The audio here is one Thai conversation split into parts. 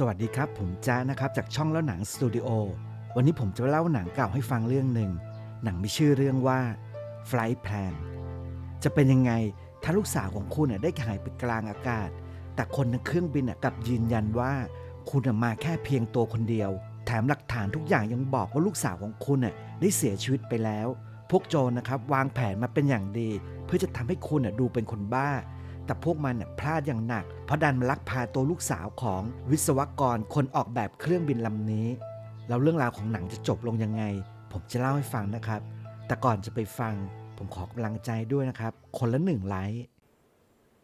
สวัสดีครับ ผมจ้านะครับจากช่องแล้วหนังสตูดิโอวันนี้ผมจะเล่าหนังเก่าให้ฟังเรื่องหนึ่งหนังมีชื่อเรื่องว่า Flight Plan จะเป็นยังไงถ้าลูกสาวของคุณน่ะได้หายไปกลางอากาศ แต่คนในเครื่องบินน่ะกลับยืนยันว่า คุณน่ะมาแค่เพียงตัวคนเดียว แถมหลักฐานทุกอย่างยังบอกว่าลูกสาวของคุณน่ะได้เสียชีวิตไปแล้ว พวกโจรนะครับวางแผนมาเป็นอย่างดี เพื่อจะทำให้คุณน่ะดูเป็นคนบ้า แต่พวกมันน่ะพลาดอย่างหนัก เพราะดันมาลักพาตัวลูกสาวของวิศวกรคนออกแบบเครื่องบินลำนี้ แล้วเรื่องราวของหนังจะจบลงยังไง ผมจะเล่าให้ฟังนะครับ แต่ก่อนจะไปฟัง ผมขอกำลังใจด้วยนะครับ คนละหนึ่งไลค์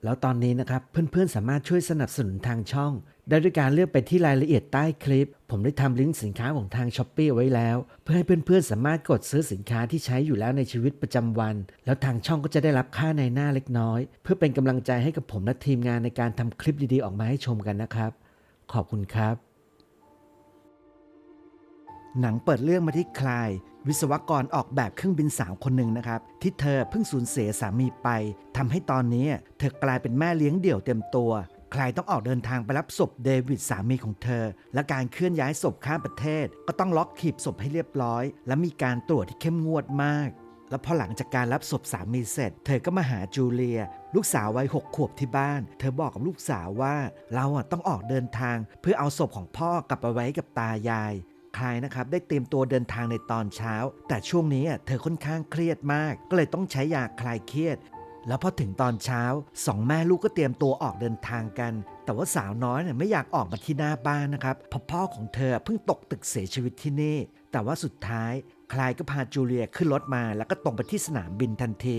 แล้วตอนนี้นะครับเพื่อนๆสามารถช่วยสนับสนุนทางช่อง ได้ด้วยการเลือกไปที่รายละเอียดใต้คลิป ผมได้ทำลิงก์สินค้าของทางช้อปปีไว้แล้ว เพื่อให้เพื่อนๆ สามารถกดซื้อสินค้าที่ใช้อยู่แล้วในชีวิตประจำวัน แล้วทางช่องก็จะได้รับค่าในหน้าเล็กน้อย เพื่อเป็นกำลังใจให้กับผมและทีมงานในการทำคลิปดีๆ ออกมาให้ชมกันนะครับ ขอบคุณครับ หนังเปิดเรื่องมาที่คลาย วิศวกรออกแบบเครื่องบินสาวคนหนึ่งนะครับ ที่เธอเพิ่งสูญเสียสามีไปทำให้ตอนนี้ เธอกลายเป็นแม่เลี้ยงเดี่ยวเต็มตัว ใครต้องออกเดินทางไปรับศพเดวิดสามีของเธอ และการเคลื่อนย้ายศพข้ามประเทศ ก็ต้องล็อกขีบศพให้เรียบร้อย และมีการตรวจที่เข้มงวดมากแล้วพอหลังจากการรับศพสามีเสร็จ เธอก็มาหาจูเลีย ลูกสาววัยหกขวบที่บ้าน เธอบอกกับลูกสาวว่า เราอะต้องออกเดินทาง เพื่อเอาศพของพ่อกลับไปไว้กับตายายคลายนะครับได้เตรียมตัวเดินทางในตอนเช้า แต่ช่วงนี้เธอค่อนข้างเครียดมาก ก็เลยต้องใช้ยาคลายเครียด แล้วพอถึงตอนเช้าสองแม่ลูกก็เตรียมตัวออกเดินทางกัน แต่ว่าสาวน้อยเนี่ยไม่อยากออกมาที่หน้าบ้านนะครับเพราะพ่อของเธอเพิ่งตกตึกเสียชีวิตที่นี่ แต่ว่าสุดท้ายคลายก็พาจูเลียขึ้นรถมาแล้วก็ตรงไปที่สนามบินทันที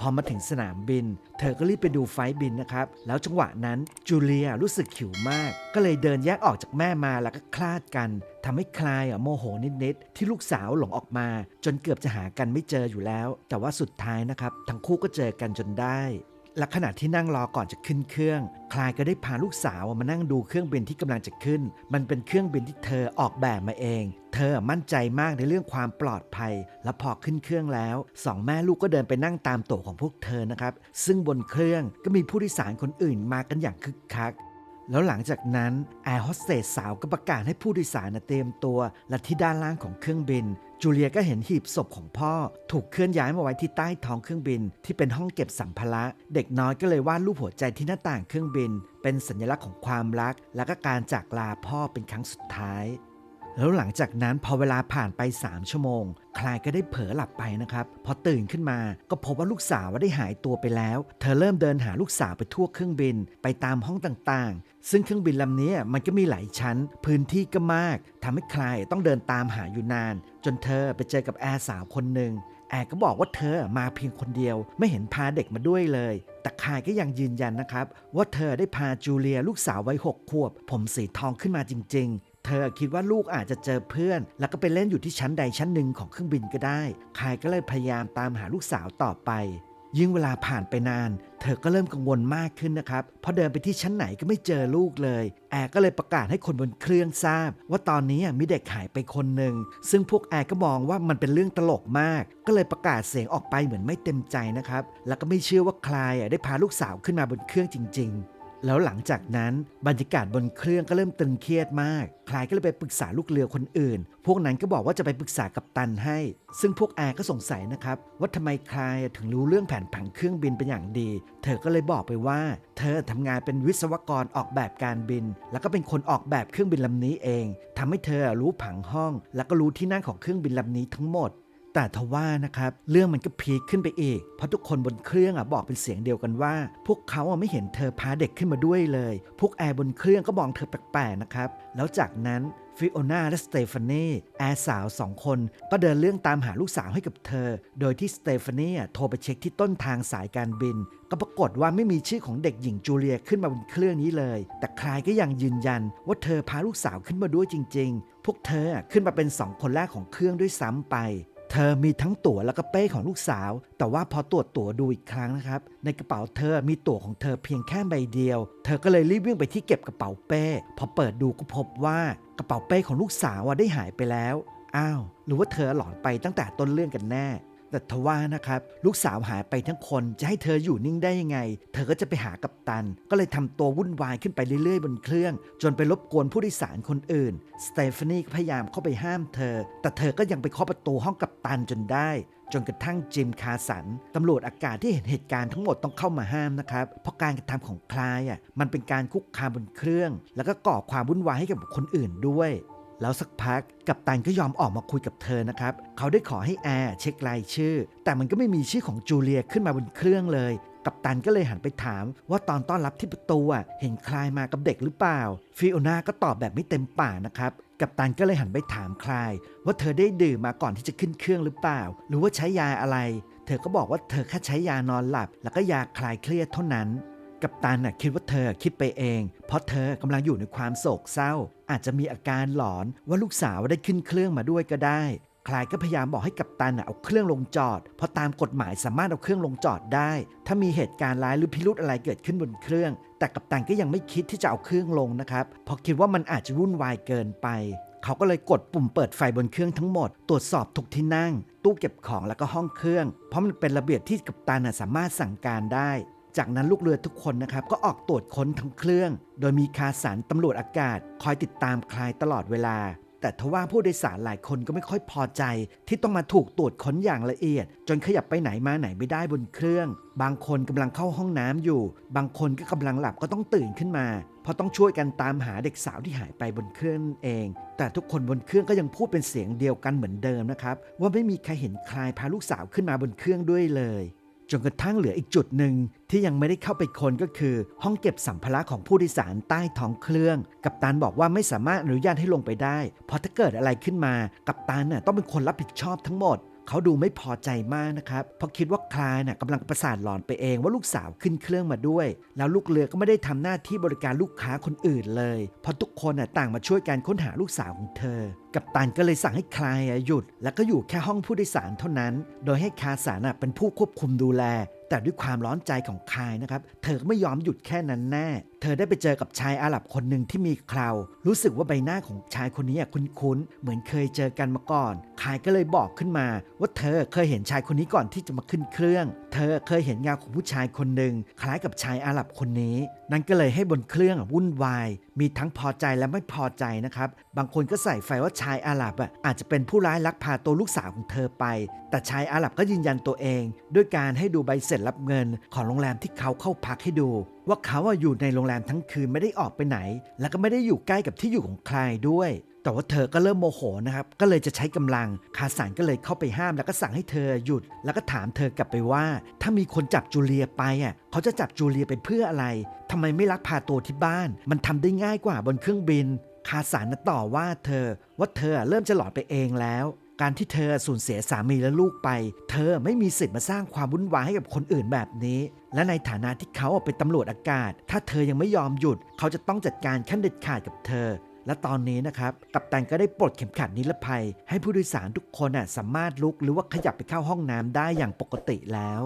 พอมาถึงสนามบิน เธอก็รีบไปดูไฟบินนะครับ แล้วจังหวะนั้นจูเลียรู้สึกหิวมาก ก็เลยเดินแยกออกจากแม่มาแล้วก็คลาดกันทำให้คลายอะโมโหนิดๆที่ลูกสาวหลงออกมา จนเกือบจะหากันไม่เจออยู่แล้ว แต่ว่าสุดท้ายนะครับ ทั้งคู่ก็เจอกันจนได้ และขณะที่นั่งรอก่อนจะขึ้นเครื่อง คลายก็ได้พาลูกสาวมานั่งดูเครื่องบินที่กำลังจะขึ้น มันเป็นเครื่องบินที่เธอออกแบบมาเอง เธอมั่นใจมากในเรื่องความปลอดภัย และพอขึ้นเครื่องแล้วสองแม่ลูกก็เดินไปนั่งตามโต๊ะของพวกเธอนะครับ ซึ่งบนเครื่องก็มีผู้โดยสารคนอื่นมากันอย่างคึกคักแล้วหลังจากนั้นแอร์โฮสเตสสาวก็ประกาศให้ผู้โดยสารเตรียมตัว และที่ด้านล่างของเครื่องบิน จูเลียก็เห็นหีบศพของพ่อ ถูกเคลื่อนย้ายมาไว้ที่ใต้ท้องเครื่องบิน ที่เป็นห้องเก็บสัมภาระ เด็กน้อยก็เลยวาดรูปหัวใจที่หน้าต่างเครื่องบิน เป็นสัญลักษณ์ของความรัก และก็การจากลาพ่อเป็นครั้งสุดท้าย แล้วหลังจากนั้นพอเวลาผ่านไป 3 ชั่วโมง คลายก็ได้เผลอหลับไปนะครับ พอตื่นขึ้นมาก็พบว่าลูกสาวว่าได้หายตัวไปแล้ว เธอเริ่มเดินหาลูกสาวไปทั่วเครื่องบินไปตามห้องต่างๆ ซึ่งเครื่องบินลำนี้มันก็มีหลายชั้น พื้นที่ก็มากทำให้คลายต้องเดินตามหาอยู่นาน จนเธอไปเจอกับแอร์สาวคนหนึ่งแอร์ก็บอกว่าเธอมาเพียงคนเดียวไม่เห็นพาเด็กมาด้วยเลย แต่คายก็ยังยืนยันนะครับ ว่าเธอได้พาจูเลียลูกสาววัยหกขวบ ผมสีทองขึ้นมาจริงๆ เธอคิดว่าลูกอาจจะเจอเพื่อน แล้วก็ไปเล่นอยู่ที่ชั้นใดชั้นหนึ่งของเครื่องบินก็ได้คายก็เลยพยายามตามหาลูกสาวต่อไป ยิ่งเวลาผ่านไปนาน เธอก็เริ่มกังวลมากขึ้นนะครับเพราะเดินไปที่ชั้นไหนก็ไม่เจอลูกเลย แอร์ก็เลยประกาศให้คนบนเครื่องทราบ ว่าตอนนี้มีเด็กหายไปคนหนึ่งซึ่งพวกแอร์ก็มองว่ามันเป็นเรื่องตลกมาก ก็เลยประกาศเสียงออกไปเหมือนไม่เต็มใจนะครับ แล้วก็ไม่เชื่อว่าใครอะได้พาลูกสาวขึ้นมาบนเครื่องจริง ๆ แล้วหลังจากนั้นบรรยากาศบนเครื่องก็เริ่มตึงเครียดมาก คลายก็เลยไปปรึกษาลูกเรือคนอื่น พวกนั้นก็บอกว่าจะไปปรึกษากับตันให้ ซึ่งพวกแอร์ก็สงสัยนะครับว่าทำไมคลายถึงรู้เรื่องแผนผังเครื่องบินเป็นอย่างดี เธอก็เลยบอกไปว่า เธอทำงานเป็นวิศวกรออกแบบการบิน แล้วก็เป็นคนออกแบบเครื่องบินลำนี้เองทำให้เธอรู้ผังห้อง แล้วก็รู้ที่นั่งของเครื่องบินลำนี้ทั้งหมด แต่ทว่านะครับเรื่องมันก็พีคขึ้นไปอีก เพราะทุกคนบนเครื่องอะบอกเป็นเสียงเดียวกันว่า พวกเขาอะไม่เห็นเธอพาเด็กขึ้นมาด้วยเลย พวกแอร์บนเครื่องก็มองเธอแปลกๆนะครับแล้วจากนั้นฟิโอนาและสเตฟานีแอร์สาวสองคน ก็เดินเรื่องตามหาลูกสาวให้กับเธอ โดยที่สเตฟานีโทรไปเช็คที่ต้นทางสายการบิน ก็ปรากฏว่าไม่มีชื่อของเด็กหญิงจูเลียขึ้นมาบนเครื่องนี้เลย แต่คลายก็ยังยืนยันว่าเธอพาลูกสาวขึ้นมาด้วยจริง ๆ พวกเธอขึ้นมาเป็นสองคนแรกของเครื่องด้วยซ้ำไป เธอมีทั้งตั๋วแล้วก็เป้ของลูกสาว แต่ว่าพอตรวจตั๋วดูอีกครั้งนะครับ ในกระเป๋าเธอมีตั๋วของเธอเพียงแค่ใบเดียว เธอก็เลยรีบวิ่งไปที่เก็บกระเป๋าเป้ พอเปิดดูก็พบว่ากระเป๋าเป้ของลูกสาวอะได้หายไปแล้ว อ้าว หรือว่าเธอหลอนไปตั้งแต่ต้นเรื่องกันแน่ แต่ทว่านะครับ ลูกสาวหายไปทั้งคนจะให้เธออยู่นิ่งได้ยังไง เธอก็จะไปหากัปตัน ก็เลยทำตัววุ่นวายขึ้นไปเรื่อยๆ บนเครื่อง จนไปรบกวนผู้โดยสารคนอื่น สเตฟานีพยายามเข้าไปห้ามเธอ แต่เธอก็ยังไปเคาะประตูห้องกัปตันจนได้ จนกระทั่งจิมคาสัน ตำรวจอากาศที่เห็นเหตุการณ์ทั้งหมดต้องเข้ามาห้ามนะครับ เพราะการกระทำของคลายอะมันเป็นการคุกคามบนเครื่อง แล้วก็ก่อความวุ่นวายให้กับคนอื่นด้วย แล้วสักพักกัปตันก็ยอมออกมาคุยกับเธอนะครับ เขาได้ขอให้แอร์เช็ครายชื่อ แต่มันก็ไม่มีชื่อของจูเลียขึ้นมาบนเครื่องเลย กัปตันก็เลยหันไปถาม ว่าตอนต้อนรับที่ประตูอะเห็นคลายมากับเด็กหรือเปล่า ฟิโอนาก็ตอบแบบไม่เต็มปากนะครับ กัปตันก็เลยหันไปถามคลาย ว่าเธอได้ดื่มมาก่อนที่จะขึ้นเครื่องหรือเปล่า หรือว่าใช้ยาอะไร เธอก็บอกว่าเธอแค่ใช้ยานอนหลับ แล้วก็ยาคลายเครียดเท่านั้น กัปตันน่ะคิดว่าเธอคิดไปเอง เพราะเธอกำลังอยู่ในความโศกเศร้า อาจจะมีอาการหลอนว่าลูกสาวได้ขึ้นเครื่องมาด้วยก็ได้ คลายก็พยายามบอกให้กัปตันเอาเครื่องลงจอด เพราะตามกฎหมายสามารถเอาเครื่องลงจอดได้ ถ้ามีเหตุการณ์ร้ายหรือพิรุธอะไรเกิดขึ้นบนเครื่อง แต่กัปตันก็ยังไม่คิดที่จะเอาเครื่องลงนะครับเพราะคิดว่ามันอาจจะวุ่นวายเกินไปเขาก็เลยกดปุ่มเปิดไฟบนเครื่องทั้งหมด ตรวจสอบทุกที่นั่ง ตู้เก็บของแล้วก็ห้องเครื่อง เพราะมันเป็นระเบียบที่กัปตันสามารถสั่งการได้ จากนั้นลูกเรือทุกคนนะครับก็ออกตรวจค้นทั้งเครื่อง โดยมีคาสันตำรวจอากาศ คอยติดตามคลายตลอดเวลา แต่ทว่าผู้โดยสารหลายคนก็ไม่ค่อยพอใจ ที่ต้องมาถูกตรวจค้นอย่างละเอียด จนขยับไปไหนมาไหนไม่ได้บนเครื่อง บางคนกำลังเข้าห้องน้ำอยู่ บางคนก็กำลังหลับก็ต้องตื่นขึ้นมาเพราะต้องช่วยกันตามหาเด็กสาวที่หายไปบนเครื่องเอง แต่ทุกคนบนเครื่องก็ยังพูดเป็นเสียงเดียวกันเหมือนเดิมนะครับว่าไม่มีใครเห็นคลายพาลูกสาวขึ้นมาบนเครื่องด้วยเลย จนกระทั่งเหลืออีกจุดหนึ่งที่ยังไม่ได้เข้าไปคนก็คือ ห้องเก็บสัมภาระของผู้โดยสารใต้ท้องเครื่อง กัปตันบอกว่าไม่สามารถอนุญาตให้ลงไปได้ เพราะถ้าเกิดอะไรขึ้นมา กัปตันน่ะต้องเป็นคนรับผิดชอบทั้งหมด เขาดูไม่พอใจมากนะครับเพราะคิดว่าคลายน่ะกำลังประสาทหลอนไปเองว่าลูกสาวขึ้นเครื่องมาด้วย แล้วลูกเรือก็ไม่ได้ทำหน้าที่บริการลูกค้าคนอื่นเลยเพราะทุกคนน่ะต่างมาช่วยกันค้นหาลูกสาวของเธอ กัปตันก็เลยสั่งให้คลายหยุด แล้วก็อยู่แค่ห้องผู้โดยสารเท่านั้น โดยให้คาสาน่ะเป็นผู้ควบคุมดูแล แต่ด้วยความร้อนใจของคายนะครับ เธอก็ไม่ยอมหยุดแค่นั้นแน่ เธอได้ไปเจอกับชายอาหรับคนหนึ่งที่มีเครารู้สึกว่าใบหน้าของชายคนนี้คุ้นๆ เหมือนเคยเจอกันมาก่อน คายก็เลยบอกขึ้นมา ว่าเธอเคยเห็นชายคนนี้ก่อนที่จะมาขึ้นเครื่อง เธอเคยเห็นเงาของผู้ชายคนหนึ่งคล้ายกับชายอาหรับคนนี้นั่นก็เลยให้บนเครื่องวุ่นวาย มีทั้งพอใจและไม่พอใจนะครับ บางคนก็ใส่ไฟว่าชายอาหรับอะอาจจะเป็นผู้ร้ายลักพาตัวลูกสาวของเธอไป แต่ชายอาหรับก็ยืนยันตัวเอง ด้วยการให้ดูใบเสร็จรับเงิน ของโรงแรมที่เขาเข้าพักให้ดู ว่าเขาอะอยู่ในโรงแรมทั้งคืนไม่ได้ออกไปไหน แล้วก็ไม่ได้อยู่ใกล้กับที่อยู่ของใครด้วย แต่ว่าเธอก็เริ่มโมโหนะครับก็เลยจะใช้กำลังคาสันก็เลยเข้าไปห้าม แล้วก็สั่งให้เธอหยุด แล้วก็ถามเธอกลับไปว่า ถ้ามีคนจับจูเลียไปอะเขาจะจับจูเลียไปเพื่ออะไรทำไมไม่ลักพาตัวที่บ้าน มันทำได้ง่ายกว่าบนเครื่องบิน คาสันต่อว่าเธอ ว่าเธอเริ่มจะหลอนไปเองแล้วการที่เธอสูญเสียสามีและลูกไป เธอไม่มีสิทธิ์มาสร้างความวุ่นวายให้กับคนอื่นแบบนี้ และในฐานะที่เขาเป็นตำรวจอากาศ ถ้าเธอยังไม่ยอมหยุด เขาจะต้องจัดการขั้นเด็ดขาดกับเธอ และตอนนี้นะครับกัปตันก็ได้ปลดเข็มขัดนิรภัย ให้ผู้โดยสารทุกคนสามารถลุกหรือว่าขยับไปเข้าห้องน้ำได้อย่างปกติแล้ว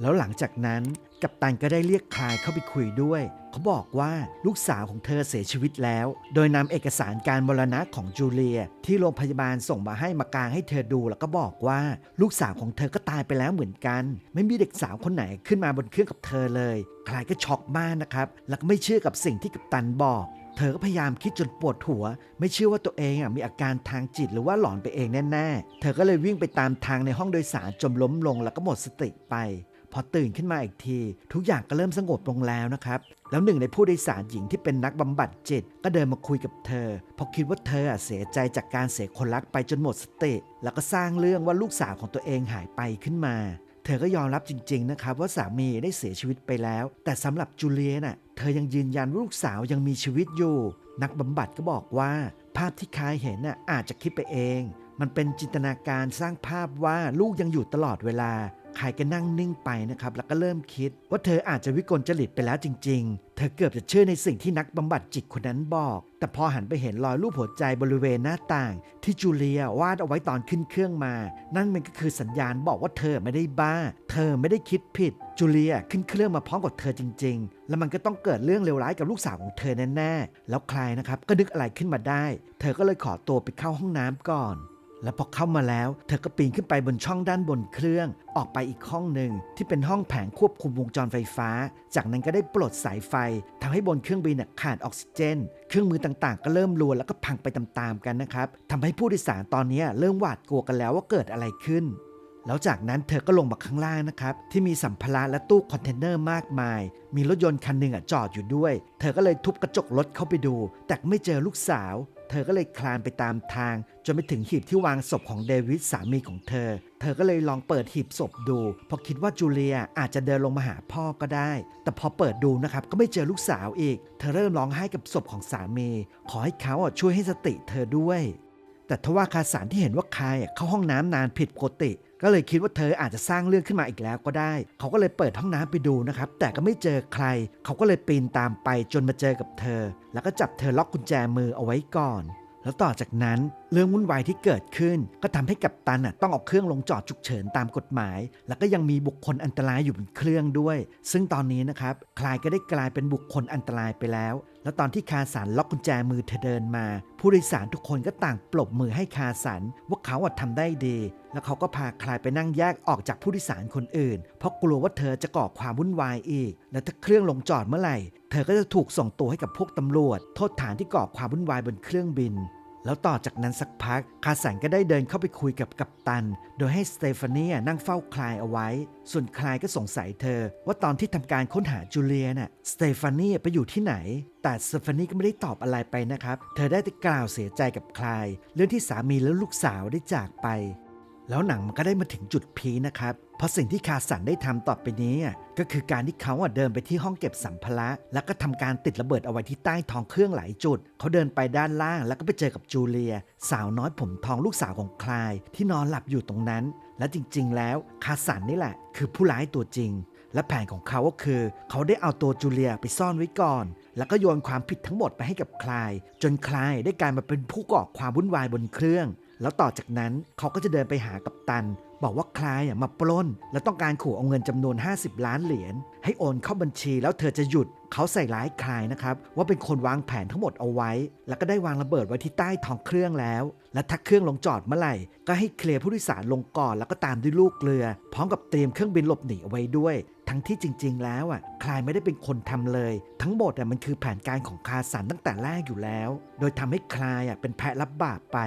แล้วหลังจากนั้นกัปตันก็ได้เรียกคลายเข้าไปคุยด้วย เขาบอกว่าลูกสาวของเธอเสียชีวิตแล้ว โดยนำเอกสารการมรณะของจูเลีย ที่โรงพยาบาลส่งมาให้มากางให้เธอดูแล้วก็บอกว่าลูกสาวของเธอก็ตายไปแล้วเหมือนกัน ไม่มีเด็กสาวคนไหนขึ้นมาบนเครื่องกับเธอเลย คลายก็ช็อกมากนะครับ แล้วก็ไม่เชื่อกับสิ่งที่กัปตันบอก เธอก็พยายามคิดจนปวดหัว ไม่เชื่อว่าตัวเองอะมีอาการทางจิตหรือว่าหลอนไปเองแน่ๆ เธอก็เลยวิ่งไปตามทางในห้องโดยสารจนล้มลงแล้วก็หมดสติไป พอตื่นขึ้นมาอีกที ทุกอย่างก็เริ่มสงบลงแล้วนะครับ แล้วหนึ่งในผู้โดยสารหญิงที่เป็นนักบำบัดจิต ก็เดินมาคุยกับเธอ เพราะคิดว่าเธอเสียใจจากการเสียคนรักไปจนหมดสติ แล้วก็สร้างเรื่องว่าลูกสาวของตัวเองหายไปขึ้นมา เธอก็ยอมรับจริง ๆ นะครับว่าสามีได้เสียชีวิตไปแล้ว แต่สำหรับจูเลียน่ะเธอยังยืนยันว่าลูกสาวยังมีชีวิตอยู่ นักบำบัดก็บอกว่า ภาพที่คายเห็นน่ะอาจจะคิดไปเอง มันเป็นจินตนาการสร้างภาพว่าลูกยังอยู่ตลอดเวลา ใครก็นั่งนิ่งไปนะครับ แล้วก็เริ่มคิดว่าเธออาจจะวิกลจริตไปแล้วจริง ๆ เธอเกือบจะเชื่อในสิ่งที่นักบำบัดจิตคนนั้นบอก แต่พอหันไปเห็นรอยรูปหัวใจบริเวณหน้าต่าง ที่จูเลียวาดเอาไว้ตอนขึ้นเครื่องมา นั่นมันก็คือสัญญาณบอกว่าเธอไม่ได้บ้า เธอไม่ได้คิดผิด จูเลียขึ้นเครื่องมาพร้อมกับเธอจริง ๆ แล้วมันก็ต้องเกิดเรื่องเลวร้ายกับลูกสาวของเธอแน่ๆแล้วใครนะครับก็นึกอะไรขึ้นมาได้ เธอก็เลยขอตัวไปเข้าห้องน้ำก่อน แล้วพอเข้ามาแล้ว เธอก็ปีนขึ้นไปบนช่องด้านบนเครื่อง ออกไปอีกห้องหนึ่งที่เป็นห้องแผงควบคุมวงจรไฟฟ้า จากนั้นก็ได้ปลดสายไฟทำให้บนเครื่องบินขาดออกซิเจน เครื่องมือต่างๆ ก็เริ่มรัวแล้วก็พังไปตามๆกันนะครับทำให้ผู้โดยสารตอนนี้เริ่มหวาดกลัวกันแล้วว่าเกิดอะไรขึ้นแล้วจากนั้นเธอก็ลงมาข้างล่างนะครับ ที่มีสัมภาระและตู้คอนเทนเนอร์มากมาย มีรถยนต์คันหนึ่งอะจอดอยู่ด้วย เธอก็เลยทุบกระจกรถเข้าไปดู แต่ไม่เจอลูกสาว เธอก็เลยคลานไปตามทาง จนไปถึงหีบที่วางศพของเดวิดสามีของเธอ เธอก็เลยลองเปิดหีบศพดูเพราะคิดว่าจูเลียอาจจะเดินลงมาหาพ่อก็ได้ แต่พอเปิดดูนะครับก็ไม่เจอลูกสาวอีก เธอเริ่มร้องไห้กับศพของสามี ขอให้เขาช่วยให้สติเธอด้วย แต่ทว่าคาสารที่เห็นว่าคายเข้าห้องน้ำนานผิดปกติ ก็เลยคิดว่าเธออาจจะสร้างเรื่องขึ้นมาอีกแล้วก็ได้ เขาก็เลยเปิดห้องน้ำไปดูนะครับ แต่ก็ไม่เจอใคร เขาก็เลยปีนตามไปจนมาเจอกับเธอ แล้วก็จับเธอล็อกกุญแจมือเอาไว้ก่อน แล้วต่อจากนั้นเรื่องวุ่นวายที่เกิดขึ้น ก็ทำให้กัปตันต้องเอาเครื่องลงจอดฉุกเฉินตามกฎหมาย แล้วก็ยังมีบุคคลอันตรายอยู่บนเครื่องด้วย ซึ่งตอนนี้นะครับคลายก็ได้กลายเป็นบุคคลอันตรายไปแล้ว แล้วตอนที่คาสันล็อกกุญแจมือเธอเดินมา ผู้โดยสารทุกคนก็ต่างปรบมือให้คาสันว่าเขาอะทำได้ดี แล้วเขาก็พาคลายไปนั่งแยกออกจากผู้โดยสารคนอื่น เพราะกลัวว่าเธอจะก่อความวุ่นวายอีก และถ้าเครื่องลงจอดเมื่อไหร่ เธอก็จะถูกส่งตัวให้กับพวกตำรวจ โทษฐานที่ก่อความวุ่นวายบนเครื่องบิน แล้วต่อจากนั้นสักพัก คาสันก็ได้เดินเข้าไปคุยกับกัปตัน โดยให้สเตฟานีนั่งเฝ้าคลายเอาไว้ ส่วนคลายก็สงสัยเธอ ว่าตอนที่ทำการค้นหาจูเลียน่ะสเตฟานีไปอยู่ที่ไหน แต่สเตฟานีก็ไม่ได้ตอบอะไรไปนะครับ เธอได้แต่กล่าวเสียใจกับคลาย เรื่องที่สามีและลูกสาวได้จากไป แล้วหนังมันก็ได้มาถึงจุดพีนะครับ เพราะสิ่งที่คาสันได้ทำต่อไปนี้ ก็คือการที่เขาเดินไปที่ห้องเก็บสัมภาระ แล้วก็ทำการติดระเบิดเอาไว้ที่ใต้ท้องเครื่องหลายจุด เขาเดินไปด้านล่าง แล้วก็ไปเจอกับจูเลีย สาวน้อยผมทองลูกสาวของคลาย ที่นอนหลับอยู่ตรงนั้น และจริง ๆ แล้วคาสันนี่แหละ คือผู้ร้ายตัวจริง และแผนของเขาก็คือ เขาได้เอาตัวจูเลียไปซ่อนไว้ก่อน แล้วก็โยนความผิดทั้งหมดไปให้กับคลาย จนคลายได้กลายมาเป็นผู้ก่อความวุ่นวายบนเครื่อง แล้วต่อจากนั้นเขาก็จะเดินไปหากับตัน บอกว่าคลายมาปล้น และต้องการขู่เอาเงินจำนวน 50 ล้านเหรียญให้โอนเข้าบัญชีแล้วเธอจะหยุดเขาใส่ร้ายคลายนะครับ ว่าเป็นคนวางแผนทั้งหมดเอาไว้ แล้วก็ได้วางระเบิดไว้ที่ใต้ท้องเครื่องแล้ว และถ้าเครื่องลงจอดเมื่อไหร่ ก็ให้เคลียร์ผู้โดยสารลงก่อนแล้วก็ตามด้วยลูกเรือ พร้อมกับเตรียมเครื่องบินหลบหนีเอาไว้ด้วย ทั้งที่จริง ๆ แล้วอะคลายไม่ได้เป็นคนทำเลย ทั้งหมดอะมันคือแผนการของคาสันตั้งแต่แรกอยู่แล้ว โดยทำให้คลายอะเป็นแพะรับบาปไป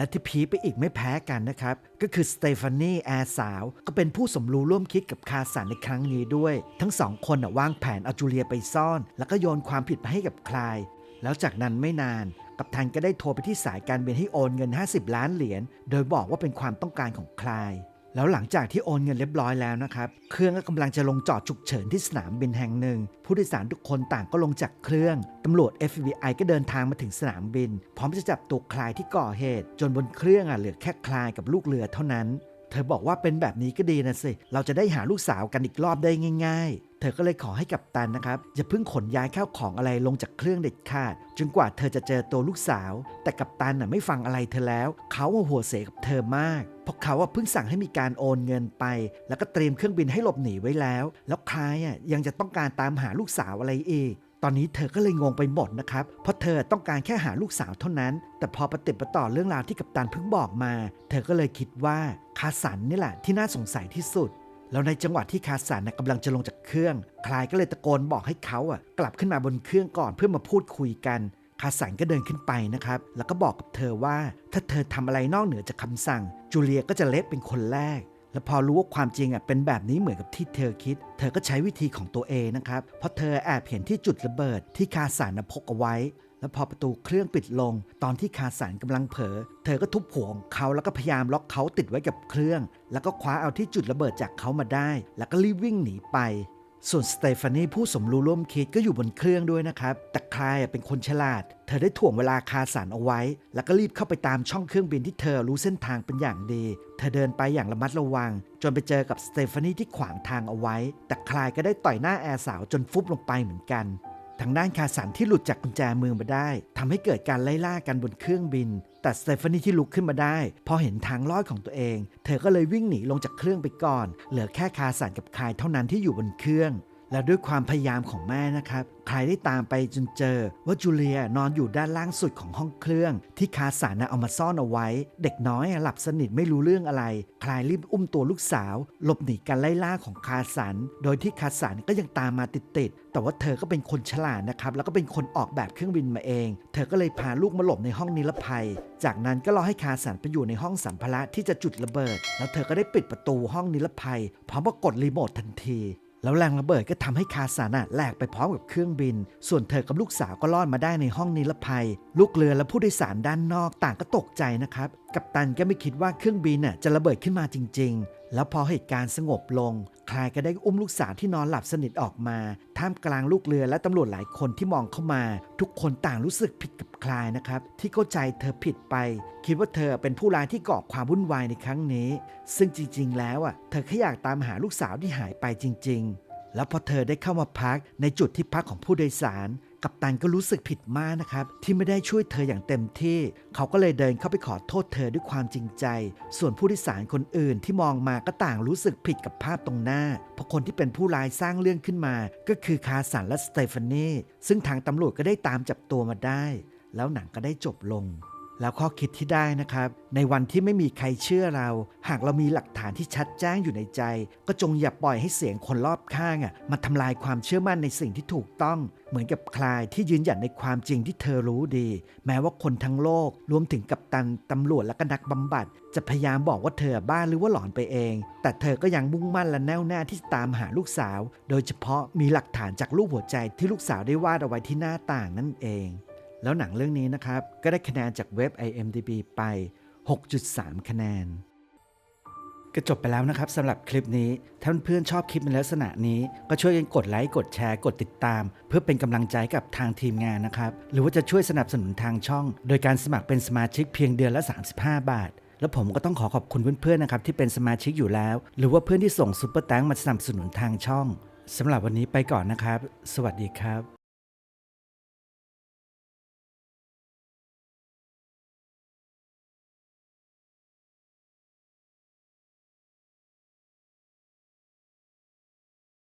และที่พีไปอีกไม่แพ้กันนะครับ ก็คือสเตฟานีแอร์สาว ก็เป็นผู้สมรู้ร่วมคิดกับคาสันในครั้งนี้ด้วย ทั้งสองคนน่ะวางแผนเอาจูเลียไปซ่อน แล้วก็โยนความผิดไปให้กับคลาย แล้วจากนั้นไม่นาน กัปตันก็ได้โทรไปที่สายการบินให้โอนเงิน 50 ล้านเหรียญโดยบอกว่าเป็นความต้องการของคลาย แล้วหลังจากที่โอนเงินเรียบร้อยแล้วนะครับ เครื่องก็กำลังจะลงจอดฉุกเฉินที่สนามบินแห่งหนึ่ง ผู้โดยสารทุกคนต่างก็ลงจากเครื่อง ตำรวจ FBI ก็เดินทางมาถึงสนามบิน พร้อมจะจับตัวคลายที่ก่อเหตุ จนบนเครื่องอะเหลือแค่คลายกับลูกเรือเท่านั้น เธอบอกว่าเป็นแบบนี้ก็ดีนะสิ เราจะได้หาลูกสาวกันอีกรอบได้ง่าย ๆ เธอก็เลยขอให้กับตันนะครับ อย่าเพิ่งขนย้ายข้าวของอะไรลงจากเครื่องเด็ดขาด จนกว่าเธอจะเจอตัวลูกสาว แต่กับตันน่ะไม่ฟังอะไรเธอแล้ว เขาว่าหัวเสกับเธอมากเพราะเขาว่าเพิ่งสั่งให้มีการโอนเงินไป แล้วก็เตรียมเครื่องบินให้หลบหนีไว้แล้ว แล้วคลายอะยังจะต้องการตามหาลูกสาวอะไรอีก ตอนนี้เธอก็เลยงงไปหมดนะครับ เพราะเธอต้องการแค่หาลูกสาวเท่านั้น แต่พอปฏิดประต่อเรื่องราวที่กัปตันเพิ่งบอกมา เธอก็เลยคิดว่าคาสันนี่แหละที่น่าสงสัยที่สุด แล้วในจังหวะที่คาสันนะกำลังจะลงจากเครื่อง คลายก็เลยตะโกนบอกให้เขาอะกลับขึ้นมาบนเครื่องก่อนเพื่อมาพูดคุยกัน คาสันก็เดินขึ้นไปนะครับ แล้วก็บอกกับเธอว่า ถ้าเธอทำอะไรนอกเหนือจากคำสั่งจูเลียก็จะเละเป็นคนแรก และพอรู้ว่าความจริงอะเป็นแบบนี้เหมือนกับที่เธอคิด เธอก็ใช้วิธีของตัวเองนะครับ เพราะเธอแอบเห็นที่จุดระเบิดที่คาสานพกเอาไว้ แล้วพอประตูเครื่องปิดลง ตอนที่คาสันกำลังเผลอเธอก็ทุบหัวของเขาแล้วก็พยายามล็อกเขาติดไว้กับเครื่อง แล้วก็คว้าเอาที่จุดระเบิดจากเขามาได้ แล้วก็รีบวิ่งหนีไป ส่วนสเตฟานีผู้สมรู้ร่วมคิดก็อยู่บนเครื่องด้วยนะครับ แต่คลายเป็นคนฉลาด เธอได้ถ่วงเวลาคาสันเอาไว้ แล้วก็รีบเข้าไปตามช่องเครื่องบินที่เธอรู้เส้นทางเป็นอย่างดี เธอเดินไปอย่างระมัดระวัง จนไปเจอกับสเตฟานีที่ขวางทางเอาไว้ แต่คลายก็ได้ต่อยหน้าแอร์สาวจนฟุบลงไปเหมือนกัน ทางด้านคาสันที่หลุดจากกุญแจมือมาได้ทำให้เกิดการไล่ล่ากันบนเครื่องบิน แต่สเตฟานีที่ลุกขึ้นมาได้ พอเห็นทางลอดของตัวเอง เธอก็เลยวิ่งหนีลงจากเครื่องไปก่อน เหลือแค่คาสันกับคายเท่านั้นที่อยู่บนเครื่อง และด้วยความพยายามของแม่นะครับ ใครได้ตามไปจนเจอว่าจูเลียนอนอยู่ด้านล่างสุดของห้องเครื่อง ที่คาสานะเอามาซ่อนเอาไว้ เด็กน้อยหลับสนิทไม่รู้เรื่องอะไรคลายรีบอุ้มตัวลูกสาว หลบหนีการไล่ล่าของคาสัน โดยที่คาสันก็ยังตามมาติดๆแต่ว่าเธอก็เป็นคนฉลาดนะครับ แล้วก็เป็นคนออกแบบเครื่องบินมาเอง เธอก็เลยพาลูกมาหลบในห้องนิรภัย จากนั้นก็รอให้คาสันไปอยู่ในห้องสัมภาระที่จะจุดระเบิด แล้วเธอก็ได้ปิดประตูห้องนิรภัยพร้อมกับกดรีโมททันที แล้วแรงระเบิดก็ทำให้คาสันะแหลกไปพร้อมกับเครื่องบิน ส่วนเธอกับลูกสาวก็รอดมาได้ในห้องนิรภัย ลูกเรือและผู้โดยสารด้านนอกต่างก็ตกใจนะครับ กัปตันก็ไม่คิดว่าเครื่องบินน่ะจะระเบิดขึ้นมาจริง ๆ แล้วพอเหตุการณ์สงบลง คลายก็ได้อุ้มลูกสาวที่นอนหลับสนิทออกมา ท่ามกลางลูกเรือและตำรวจหลายคนที่มองเข้ามา ทุกคนต่างรู้สึกผิดกับคลายนะครับ ที่เข้าใจเธอผิดไป คิดว่าเธอเป็นผู้ร้ายที่ก่อความวุ่นวายในครั้งนี้ ซึ่งจริง ๆ แล้วอะเธอแค่อยากตามหาลูกสาวที่หายไปจริง ๆ แล้วพอเธอได้เข้ามาพักในจุดที่พักของผู้โดยสาร กัปตันก็รู้สึกผิดมากนะครับ ที่ไม่ได้ช่วยเธออย่างเต็มที่ เขาก็เลยเดินเข้าไปขอโทษเธอด้วยความจริงใจ ส่วนผู้โดยสารคนอื่นที่มองมาก็ต่างรู้สึกผิดกับภาพตรงหน้า เพราะคนที่เป็นผู้ร้ายสร้างเรื่องขึ้นมา ก็คือคาสันและสเตฟานีซึ่งทางตำรวจก็ได้ตามจับตัวมาได้ แล้วหนังก็ได้จบลง แล้วข้อคิดที่ได้นะครับ ในวันที่ไม่มีใครเชื่อเรา หากเรามีหลักฐานที่ชัดแจ้งอยู่ในใจ ก็จงอย่าปล่อยให้เสียงคนรอบข้างอะมาทำลายความเชื่อมั่นในสิ่งที่ถูกต้อง เหมือนกับคลายที่ยืนหยัดในความจริงที่เธอรู้ดี แม้ว่าคนทั้งโลก รวมถึงกัปตันตำรวจและก็นักบำบัด จะพยายามบอกว่าเธอบ้าหรือว่าหลอนไปเอง แต่เธอก็ยังมุ่งมั่นและแน่วแน่ที่จะตามหาลูกสาว โดยเฉพาะมีหลักฐานจากรูปหัวใจที่ลูกสาวได้วาดเอาไว้ที่หน้าต่างนั่นเอง แล้วหนังเรื่องนี้นะครับ ก็ได้คะแนนจากเว็บ IMDb ไป 6.3 คะแนน ก็จบไปแล้วนะครับสำหรับคลิปนี้ ถ้าเพื่อนชอบคลิปในลักษณะนี้ ก็ช่วยกันกดไลค์ กดแชร์ กดติดตาม เพื่อเป็นกำลังใจกับทางทีมงานนะครับ หรือว่าจะช่วยสนับสนุนทางช่อง โดยการสมัครเป็นสมาชิกเพียงเดือนละ 35 บาทแล้วผมก็ต้องขอขอบคุณเพื่อนๆนะครับที่เป็นสมาชิกอยู่แล้ว หรือว่าเพื่อนที่ส่งซุปเปอร์แตงมาสนับสนุนทางช่องสำหรับวันนี้ไปก่อนนะครับ สวัสดีครับ